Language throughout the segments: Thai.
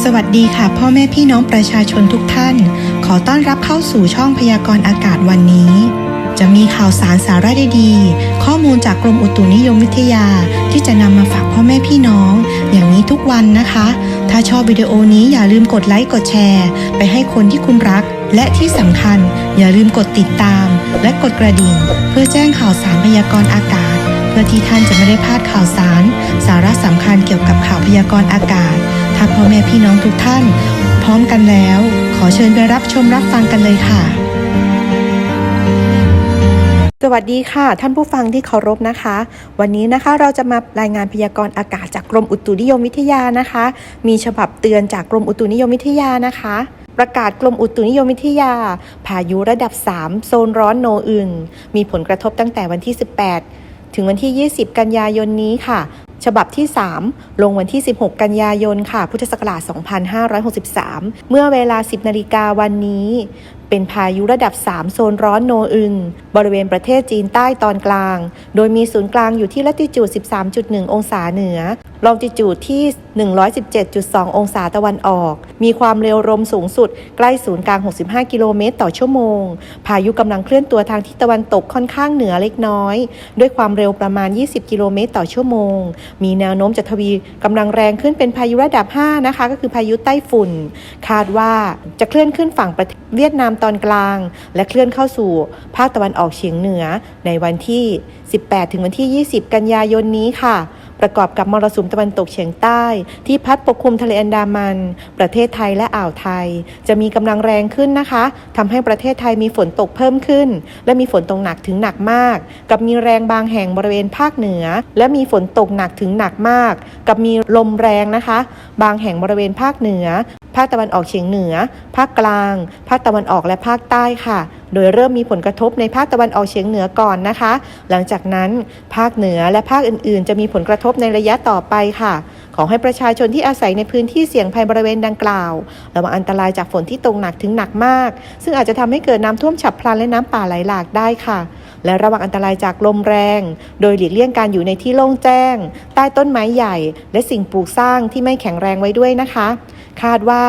สวัสดีค่ะ พ่อแม่พี่น้องประชาชนทุกท่าน ขอต้อนรับเข้าสู่ช่องพยากรณ์อากาศวันนี้ จะมีข่าวสารสาระดีๆ ข้อมูลจากกรมอุตุนิยมวิทยา ที่จะนำมาฝากพ่อแม่พี่น้อง อย่างนี้ทุกวันนะคะ ถ้าชอบวิดีโอนี้อย่าลืมกดไลค์กดแชร์ ไปให้คนที่คุณรัก และที่สำคัญ อย่าลืมกดติดตาม และกดกระดิ่ง เพื่อแจ้งข่าวสารพยากรณ์อากาศ เพื่อที่ท่านจะไม่ได้พลาดข่าวสาร สาระสำคัญเกี่ยวกับข่าวพยากรณ์อากาศถ้าพ่อแม่พี่น้องทุกท่าน พร้อมกันแล้ว ขอเชิญไปรับชมรับฟังกันเลยค่ะ สวัสดีค่ะ ท่านผู้ฟังที่เคารพนะคะ วันนี้นะคะเราจะมารายงานพยากรณ์อากาศจากกรมอุตุนิยมวิทยานะคะ มีฉบับเตือนจากกรมอุตุนิยมวิทยานะคะประกาศกรมอุตุนิยมวิทยา พายุระดับ 3 โซนร้อนโนอึนมีผลกระทบตั้งแต่วันที่ 18 ถึงวันที่ 20 กันยายนนี้ค่ะ ฉบับที่ 3 ลงวันที่ 16 กันยายนค่ะ พุทธศักราช 2563 เมื่อเวลา 10 นาฬิกาวันนี้ เป็นพายุระดับ 3 โซนร้อนโนอึน บริเวณประเทศจีนใต้ตอนกลาง โดยมีศูนย์กลางอยู่ที่ละติจูด 13.1 องศาเหนือ ลองจิจูดที่ 117.2 องศาตะวันออก มีความเร็วลมสูงสุดใกล้ศูนย์กลาง 65 กิโลเมตรต่อชั่วโมง พายุกำลังเคลื่อนตัวทางทิศตะวันตกค่อนข้างเหนือเล็กน้อย ด้วยความเร็วประมาณ 20 กิโลเมตรต่อชั่วโมง มีแนวโน้มจะทวีกำลังแรงขึ้นเป็นพายุระดับ 5 นะคะ ก็คือพายุไต้ฝุ่น คาดว่าจะเคลื่อนขึ้นฝั่งประเทศเวียดนามตอนกลาง และเคลื่อนเข้าสู่ภาคตะวันออกเฉียงเหนือในวันที่ 18 ถึงวันที่ 20 กันยายนนี้ค่ะ ประกอบกับมรสุมตะวันตกเฉียงใต้ ที่พัดปกคลุมทะเลอันดามัน ประเทศไทยและอ่าวไทย จะมีกำลังแรงขึ้นนะคะทำให้ประเทศไทยมีฝนตกเพิ่มขึ้น และมีฝนตกหนักถึงหนักมาก กับมีแรงบางแห่งบริเวณภาคเหนือ และมีฝนตกหนักถึงหนักมาก กับมีลมแรงนะคะ บางแห่งบริเวณภาคเหนือ ภาคตะวันออกเฉียงเหนือ ภาคกลาง ภาคตะวันออกและภาคใต้ค่ะ โดยเริ่มมีผลกระทบในภาคตะวันออกเฉียงเหนือก่อนนะคะ หลังจากนั้นภาคเหนือและภาคอื่น ๆ จะมีผลกระทบในระยะต่อไปค่ะขอให้ประชาชนที่อาศัยในพื้นที่เสี่ยงภัยบริเวณดังกล่าวระวังอันตรายจากฝนที่ตกหนักถึงหนักมาก ซึ่งอาจจะทำให้เกิดน้ำท่วมฉับพลันและน้ำป่าไหลหลากได้ค่ะ และระวังอันตรายจากลมแรง โดยหลีกเลี่ยงการอยู่ในที่โล่งแจ้ง ใต้ต้นไม้ใหญ่ และสิ่งปลูกสร้างที่ไม่แข็งแรงไว้ด้วยนะคะ คาดว่า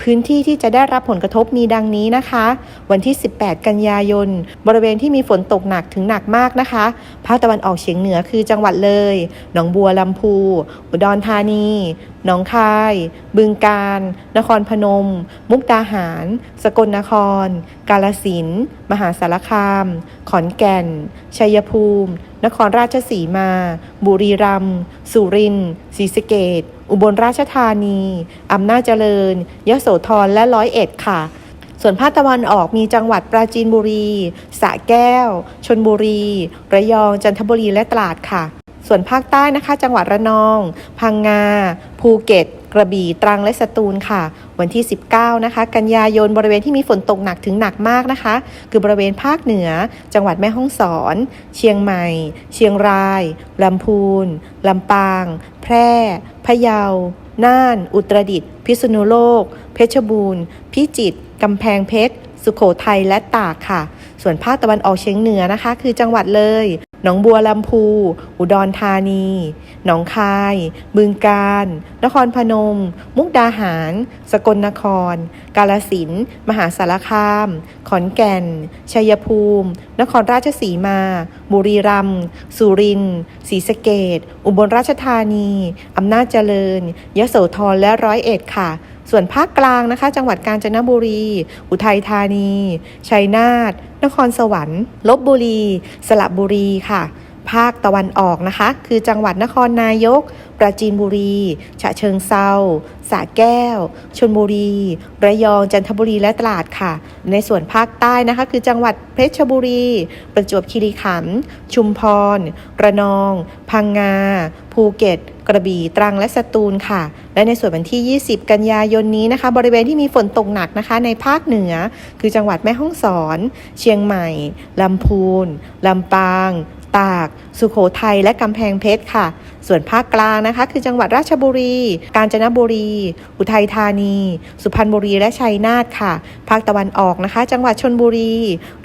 พื้นที่ที่จะได้รับผลกระทบมีดังนี้นะคะ วันที่ 18 กันยายน บริเวณที่มีฝนตกหนักถึงหนักมากนะคะภาคตะวันออกเฉียงเหนือคือจังหวัดเลย หนองบัวลำพู อุดรธานี หนองคาย บึงกาฬ นครพนม มุกดาหาร สกลนคร กาลสิน มหาสารคาม ขอนแก่น ชัยภูมิ นครราชสีมา บุรีรัมย์ สุรินทร์ ศรีสะเกษอุบลราชธานี อำนาจเจริญ ยโสธร และร้อยเอ็ดค่ะส่วนภาคตะวันออกมีจังหวัดปราจีนบุรี สระแก้ว ชนบุรี ระยอง จันทบุรี และตราดค่ะ ส่วนภาคใต้นะคะ จังหวัดระนอง พังงา ภูเก็ต กระบี่ตรังและสตูลค่ะ วันที่ 19 นะคะ กันยายนบริเวณที่มีฝนตกหนักถึงหนักมากนะคะ คือบริเวณภาคเหนือ จังหวัดแม่ฮ่องสอน เชียงใหม่ เชียงรายลำพูนลำปาง แพร่พะเยาน่าน อุตรดิตถ์พิษณุโลก เพชรบูรณ์ พิจิตรกำแพงเพชร สุโขทัยและตากค่ะ ส่วนภาคตะวันออกเฉียงเหนือนะคะ คือจังหวัดเลย หนองบัวลำพู อุดรธานี หนองคาย บึงกาฬ นครพนม มุกดาหาร สกลนคร กาลสิน มหาสารคาม ขอนแก่น ชัยภูมิ นครราชสีมา บุรีรัมย์ สุรินทร์ศรีสะเกษอุบลราชธานี อำนาจเจริญยโสธร และร้อยเอ็ดค่ะ ส่วนภาคกลางนะคะ จังหวัดกาญจนบุรี อุทัยธานี ชัยนาท นครสวรรค์ ลบบุรี สระบุรีค่ะ ภาคตะวันออกนะคะ คือจังหวัดนครนายก ปราจีนบุรี ฉะเชิงเซาสระแก้ว ชลบุรี ระยอง จันทบุรี และตราดค่ะ ในส่วนภาคใต้นะคะ คือจังหวัดเพชรบุรี ประจวบคีรีขันธ์ ชุมพร ระนอง พังงา ภูเก็ต กระบี่ตรังและสตูลค่ะ และในส่วนวันที่ 20 กันยายนนี้นะคะ บริเวณที่มีฝนตกหนักนะคะ ในภาคเหนือ คือจังหวัดแม่ฮ่องสอน เชียงใหม่ ลำพูน ลำปาง ตาก สุโขทัยและกำแพงเพชรค่ะ ส่วนภาคกลางนะคะ คือจังหวัดราชบุรี กาญจนบุรี อุทัยธานี สุพรรณบุรีและชัยนาทค่ะ ภาคตะวันออกนะคะ จังหวัดชนบุรี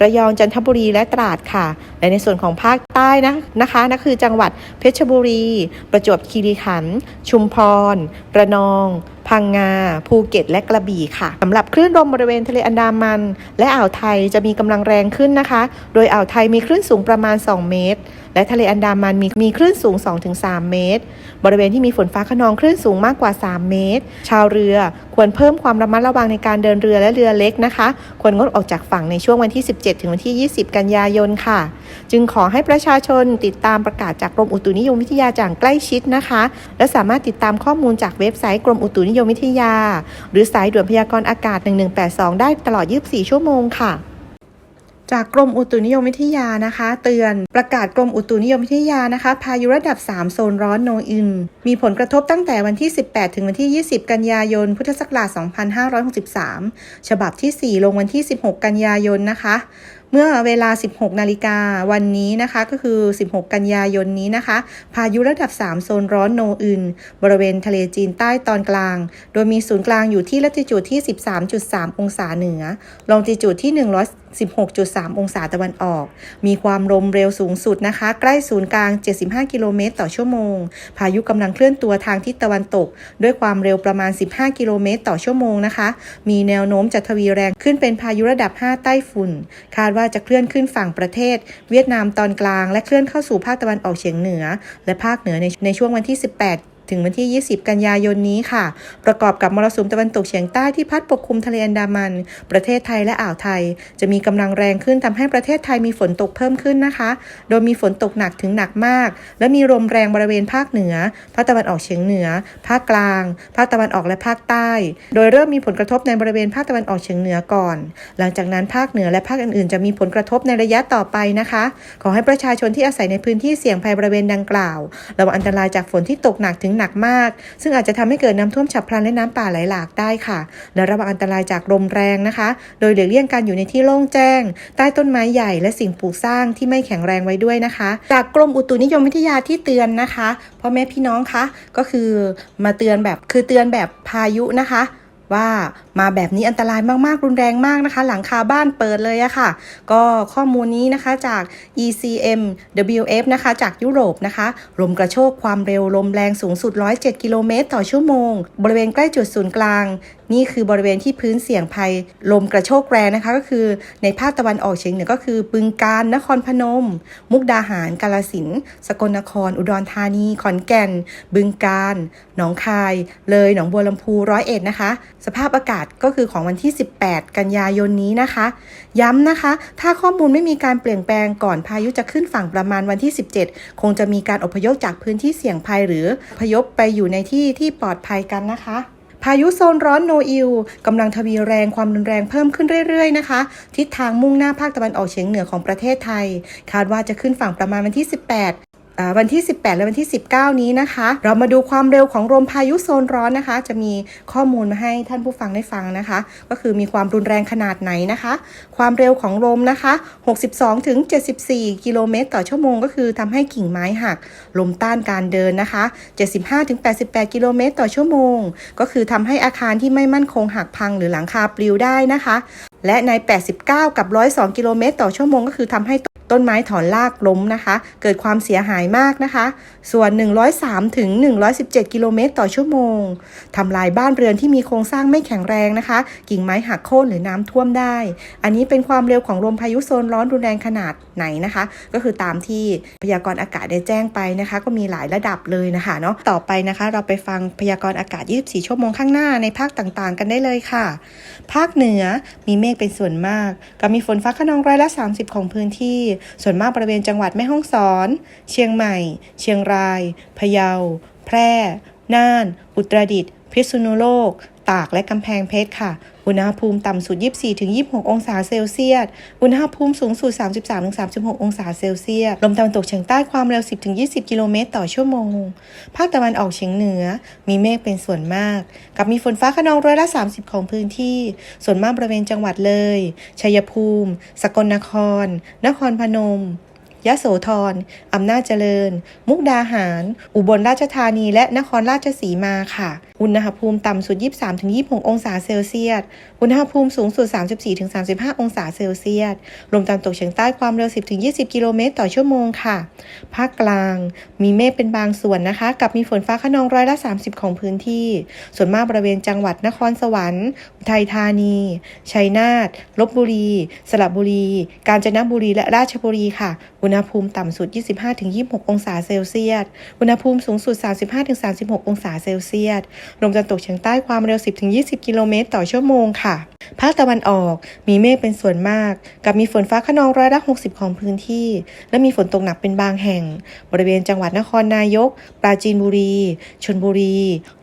ระยองจันทบุรีและตราดค่ะ และในส่วนของภาคใต้นะนะคะนั่นคือจังหวัดเพชรบุรี ประจวบคีรีขันธ์ชุมพร ระนองพังงา ภูเก็ต และกระบี่ค่ะสำหรับคลื่นลมบริเวณทะเลอันดามัน และอ่าวไทยจะมีกำลังแรงขึ้นนะคะ โดยอ่าวไทยมีคลื่นสูงประมาณ 2 เมตร และทะเลอันดามันมีมีคลื่นสูง 2-3 เมตร บริเวณที่มีฝนฟ้าขนองคลื่นสูงมากกว่า 3 เมตร ชาวเรือควรเพิ่มความระมัดระวังในการเดินเรือและเรือเล็กนะคะ ควรงดออกจากฝั่งในช่วงวันที่ 17 ถึงวันที่ 20 กันยายนค่ะ จึงขอให้ประชาชนติดตามประกาศจากกรมอุตุนิยมวิทยาอย่างใกล้ชิดนะคะ และสามารถติดตามข้อมูลจากเว็บไซต์กรมอุตุนิยมวิทยา หรือสายด่วนพยากรณ์อากาศ 1182 ได้ตลอด 24 ชั่วโมงค่ะ จากกรมอุตุนิยมวิทยานะคะ เตือนประกาศกรมอุตุนิยมวิทยานะคะ พายุระดับ 3 โซนร้อนโนอิน มีผลกระทบตั้งแต่วันที่ 18 ถึงวันที่ 20 กันยายน พุทธศักราช 2563 ฉบับที่ 4 ลงวันที่ 16 กันยายนนะคะ เมื่อเวลา 16 นาฬิกาวันนี้นะคะ ก็คือ 16 กันยายนนี้นะคะ พายุระดับ 3 โซนร้อนโนอึน บริเวณทะเลจีนใต้ตอนกลาง โดยมีศูนย์กลางอยู่ที่ลัติจูดที่ 13.3 องศาเหนือ ลองติจูดที่ 116.3 องศาตะวันออก มีความลมเร็วสูงสุดนะคะ ใกล้ศูนย์กลาง 75 กิโลเมตรต่อชั่วโมง พายุกำลังเคลื่อนตัวทางทิศตะวันตก ด้วยความเร็วประมาณ 15 กิโลเมตรต่อชั่วโมงนะคะ มีแนวโน้มจะทวีแรงขึ้นเป็นพายุระดับ 5 ใต้ฝุ่น คาดว่าจะเคลื่อนขึ้นฝั่งประเทศ เวียดนามตอนกลาง และเคลื่อนเข้าสู่ภาคตะวันออกเฉียงเหนือ และภาคเหนือในในช่วงวันที่ 18 ถึงวันที่ 20 กันยายนนี้ค่ะ ประกอบกับมรสุมตะวันตกเฉียงใต้ที่พัดปกคลุมทะเลอันดามัน ประเทศไทยและอ่าวไทย จะมีกำลังแรงขึ้นทำให้ประเทศไทยมีฝนตกเพิ่มขึ้นนะคะ โดยมีฝนตกหนักถึงหนักมาก และมีลมแรงบริเวณภาคเหนือ ภาคตะวันออกเฉียงเหนือ ภาคกลาง ภาคตะวันออกและภาคใต้ โดยเริ่มมีผลกระทบในบริเวณภาคตะวันออกเฉียงเหนือก่อน หลังจากนั้นภาคเหนือและภาคอื่นๆ จะมีผลกระทบในระยะต่อไปนะคะ ขอให้ประชาชนที่อาศัยในพื้นที่เสี่ยงภัยบริเวณดังกล่าวระวังอันตรายจากฝนที่ตกหนักถึงหนักมาก ซึ่งอาจจะทำให้เกิดน้ำท่วมฉับพลันและน้ำป่าไหลหลากได้ค่ะและระวังอันตรายจากลมแรงนะคะ โดยหลีกเลี่ยงการอยู่ในที่โล่งแจ้ง ใต้ต้นไม้ใหญ่และสิ่งปลูกสร้างที่ไม่แข็งแรงไว้ด้วยนะคะ จากกรมอุตุนิยมวิทยาที่เตือนนะคะพ่อแม่พี่น้องคะก็คือมาเตือนแบบคือเตือนแบบพายุนะคะ ว่ามาแบบนี้อันตรายมากๆ รุนแรงมากนะคะ หลังคาบ้านเปิดเลยอะค่ะ ก็ข้อมูลนี้นะคะจาก ECM WF นะคะ จากยุโรปนะคะลมกระโชกความเร็วลมแรงสูงสุด 107 กิโลเมตรต่อชั่วโมง บริเวณใกล้จุดศูนย์กลาง นี่คือบริเวณที่พื้นเสี่ยงภัย ลมกระโชกแรงนะคะ ก็คือในภาคตะวันออกเฉียงเหนือก็คือบึงกาฬนครพนม มุกดาหารกาลสินธุ์สกลนคร อุดรธานี ขอนแก่น บึงกาฬหนองคาย เลยหนองบัวลำพูร้อยเอ็ดนะคะสภาพอากาศก็คือของวันที่ 18 กันยายนนี้นะคะ ย้ำนะคะ ถ้าข้อมูลไม่มีการเปลี่ยนแปลงก่อนพายุจะขึ้นฝั่งประมาณวันที่ 17 คงจะมีการอพยพจากพื้นที่เสี่ยงภัยหรืออพยพไปอยู่ในที่ที่ปลอดภัยกันนะคะพายุโซนร้อนโนอิลกำลังทวีแรงความรุนแรงเพิ่มขึ้นเรื่อยๆนะคะ ทิศทางมุ่งหน้าภาคตะวันออกเฉียงเหนือของประเทศไทย คาดว่าจะขึ้นฝั่งประมาณวันที่ 18 วันที่ 18 และวันที่ 19 นี้นะคะ เรามาดูความเร็วของลมพายุโซนร้อนนะคะ จะมีข้อมูลมาให้ท่านผู้ฟังได้ฟังนะคะ ก็คือมีความรุนแรงขนาดไหนนะคะ ความเร็วของลมนะคะ 62 ถึง 74 กิโลเมตรต่อชั่วโมง ก็คือทำให้กิ่งไม้หัก ลมต้านการเดินนะคะ 75 ถึง 88 กิโลเมตรต่อชั่วโมง ก็คือทำให้อาคารที่ไม่มั่นคงหักพังหรือหลังคาปลิวได้นะคะ และใน 89 กับ 102 กิโลเมตรต่อชั่วโมงก็คือทำให้ต้นไม้ถอนรากล้มนะคะ เกิดความเสียหายมากนะคะ ส่วน 103 ถึง 117 กิโลเมตรต่อชั่วโมงทำลายบ้านเรือนที่มีโครงสร้างไม่แข็งแรงนะคะ กิ่งไม้หักโค่นหรือน้ำท่วมได้ อันนี้เป็นความเร็วของลมพายุโซนร้อนรุนแรงขนาดไหนนะคะ ก็คือตามที่พยากรณ์อากาศได้แจ้งไปนะคะ ก็มีหลายระดับเลยนะคะเนาะต่อไปนะคะ เราไปฟังพยากรณ์อากาศ 24 ชั่วโมงข้างหน้าในภาคต่างๆ กันได้เลยค่ะ ภาคเหนือมีเมฆเป็นส่วนมากกับมีฝนฟ้าขนองร้อยละ 30 ของพื้นที่ ส่วนมากบริเวณจังหวัดแม่ฮ่องสอน เชียงใหม่ เชียงราย พะเยา แพร่ น่าน อุตรดิตถ์พิษณุโลก ตากและกำแพงเพชรค่ะ อุณหภูมิต่ำสุด 24-26 องศาเซลเซียส อุณหภูมิสูงสุด 33-36 องศาเซลเซียส ลมตะวันตกเฉียงใต้ความเร็ว 10-20 กิโลเมตรต่อชั่วโมง ภาคตะวันออกเฉียงเหนือ มีเมฆเป็นส่วนมาก กับมีฝนฟ้าขนองร้อยละ 30 ของพื้นที่ ส่วนมากบริเวณจังหวัดเลย ชัยภูมิ สกลนคร นครพนม ยะโสธรอำนาจเจริญ มุกดาหาร อุบลราชธานีและนครราชสีมาค่ะ อุณหภูมิต่ำสุด 23-26 องศาเซลเซียส อุณหภูมิสูงสุด 34-35 องศาเซลเซียส ลมตะวันตกเฉียงใต้ความเร็ว 10-20 กิโลเมตรต่อชั่วโมงค่ะ ภาคกลาง มีเมฆเป็นบางส่วนนะคะ กับมีฝนฟ้าขนองร้อยละ 30 ของพื้นที่ ส่วนมากบริเวณจังหวัดนครสวรรค์ อุทัยธานี ชัยนาท ลบบุรี สระบุรี กาญจนบุรี และราชบุรีค่ะ อุณณหภูมิต่ำสุด 25-26 องศาเซลเซียส อุณหภูมิสูงสุด 35-36 องศาเซลเซียส ลมตะวันตกเฉียงใต้ความเร็ว 10-20 กิโลเมตรต่อชั่วโมงค่ะ ภาคตะวันออกมีเมฆเป็นส่วนมาก กับมีฝนฟ้าขนองร้อยละ 60 ของพื้นที่ และมีฝนตกหนักเป็นบางแห่ง บริเวณจังหวัดนครนายก ปราจีนบุรี ชลบุรี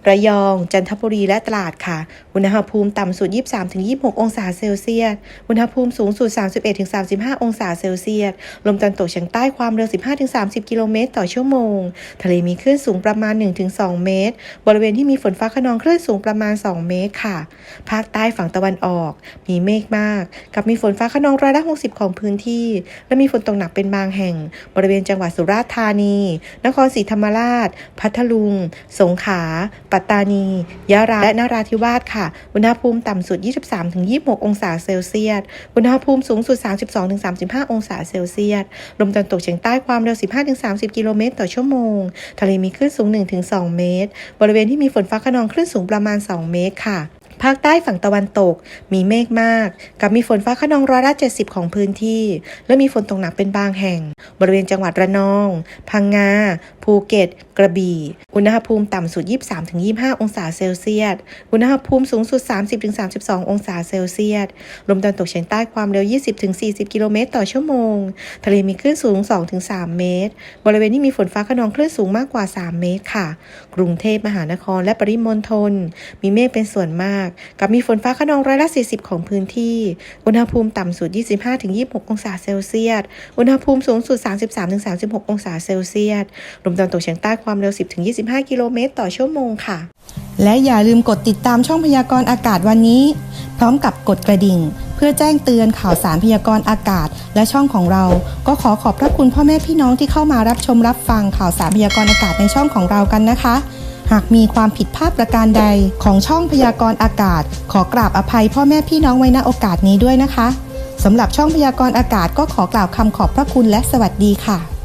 ระยอง จันทบุรีและตราดค่ะ อุณหภูมิต่ำสุด 23-26 องศาเซลเซียส อุณหภูมิสูงสุด 31-35 องศาเซลเซียส ลมตะวันตกเฉียงใต้ความเร็ว 15-30 กิโลเมตรต่อชั่วโมง ทะเลมีคลื่นสูงประมาณ 1-2 เมตร บริเวณที่มีฝนฟ้าขนองคลื่นสูงประมาณ 2 เมตรค่ะ ภาคใต้ฝั่งตะวันออก มีเมฆมาก กับมีฝนฟ้าขนองร้อยละ 60 ของพื้นที่ และมีฝนตกหนักเป็นบางแห่ง บริเวณจังหวัดสุราษฎร์ธานี นครศรีธรรมราช พัทลุง สงขลา ปัตตานี ยะลา และนราธิวาสค่ะ อุณหภูมิต่ำสุด 23-26 องศาเซลเซียส อุณหภูมิสูงสุด 32-35 องศาเซลเซียสลมมตะวันตกเฉียงใต้ความเร็ว 15-30 กิโลเมตรต่อชั่วโมง ทะเลมีคลื่นสูง 1-2 เมตร บริเวณที่มีฝนฟ้าขนองคลื่นสูงประมาณ 2 เมตรค่ะภาคใต้ฝั่งตะวันตกมีเมฆมาก กับมีฝนฟ้าขนองร้อยละ70 ของพื้นที่ และมีฝนตกหนักเป็นบางแห่ง บริเวณจังหวัดระนอง พังงาภูเก็ต กระบี่ อุณหภูมิต่ำสุด 23-25 องศาเซลเซียส อุณหภูมิสูงสุด 30-32 องศาเซลเซียส ลมตะวันตกเฉียงใต้ความเร็ว 20-40 กิโลเมตรต่อชั่วโมง ทะเลมีคลื่นสูง 2-3 เมตร บริเวณที่มีฝนฟ้าขนองคลื่นสูงมากกว่า 3 เมตรค่ะ กรุงเทพมหานครและปริมณฑล มีเมฆเป็นส่วนมาก กับมีฝนฟ้าขนองร้อยละ 40 ของพื้นที่ อุณหภูมิต่ำสุด 25-26 องศาเซลเซียส อุณหภูมิสูงสุด 33-36 องศาเซลเซียส ลมตะวันตกเฉียงใต้ความเร็ว 10-25 กิโลเมตรต่อชั่วโมงค่ะ และอย่าลืมกดติดตามช่องพยากรณ์อากาศวันนี้ พร้อมกับกดกระดิ่ง เพื่อแจ้งเตือนข่าวสารพยากรณ์อากาศ และช่องของเรา ก็ขอขอบพระคุณพ่อแม่พี่น้องที่เข้ามารับชมรับฟังข่าวสารพยากรณ์อากาศในช่องของเรากันนะคะหากมีความผิดพลาดประการใดของช่องพยากรณ์อากาศ ขอกราบอภัยพ่อแม่พี่น้องไว้ณโอกาสนี้ด้วยนะคะสำหรับช่องพยากรณ์อากาศก็ขอกล่าวคำขอบพระคุณและสวัสดีค่ะ